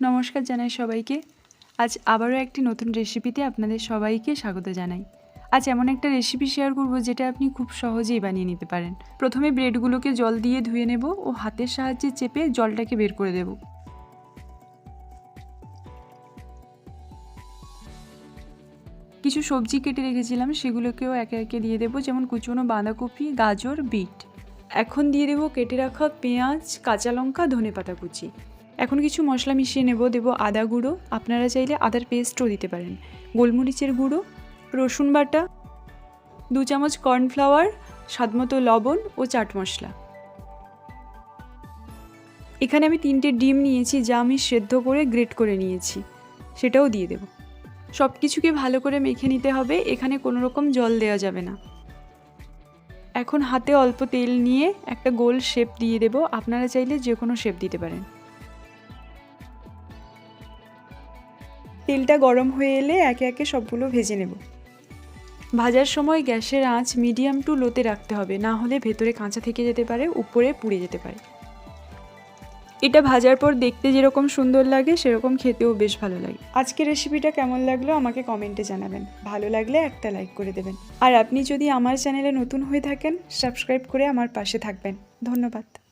নমস্কার জানাই সবাইকে। আজ আবারও একটি নতুন রেসিপিতে আপনাদের সবাইকে স্বাগত জানাই। আজ এমন একটা রেসিপি শেয়ার করব যেটা আপনি খুব সহজেই বানিয়ে নিতে পারেন। প্রথমে ব্রেডগুলোকে জল দিয়ে ধুয়ে নেব ও হাতের সাহায্যে চেপে জলটাকে বের করে দেব। কিছু সবজি কেটে রেখেছিলাম, সেগুলোকেও একে একে দিয়ে দেবো, যেমন কুচনো বাঁধাকপি, গাজর, বিট। এখন দিয়ে দেবো কেটে রাখা পেঁয়াজ, কাঁচা লঙ্কা ধনে পাতা কুচি। এখন কিছু মশলা মিশিয়ে নেব, দেবো আদা গুঁড়ো। আপনারা চাইলে আদার পেস্টও দিতে পারেন। গোলমরিচের গুঁড়ো, রসুন বাটা, দু চামচ কর্নফ্লাওয়ার স্বাদমতো লবণ ও চাট মশলা। এখানে আমি তিনটে ডিম নিয়েছি, যা আমি সেদ্ধ করে গ্রেট করে নিয়েছি। সেটাও দিয়ে দেব। সব কিছুকে ভালো করে মেখে নিতে হবে, এখানে কোনো রকম জল দেওয়া যাবে না। এখন হাতে অল্প তেল নিয়ে একটা গোল শেপ দিয়ে দেব। আপনারা চাইলে যে কোনো শেপ দিতে পারেন। তেলটা গরম হয়ে এলে একে একে সবগুলো ভেজে নেব। ভাজার সময় গ্যাসের আঁচ মিডিয়াম টু লোতে রাখতে হবে, না হলে ভেতরে কাঁচা থেকে যেতে পারে, উপরে পুড়ে যেতে পারে। এটা ভাজার পর দেখতে যেরকম সুন্দর লাগে, সেরকম খেতেও বেশ ভালো লাগে। আজকের রেসিপিটা কেমন লাগল আমাকে কমেন্টে জানাবেন। ভালো লাগলে একটা লাইক করে দেবেন। আর আপনি যদি আমার চ্যানেলে নতুন হয়ে থাকেন সাবস্ক্রাইব করে আমার পাশে থাকবেন। ধন্যবাদ।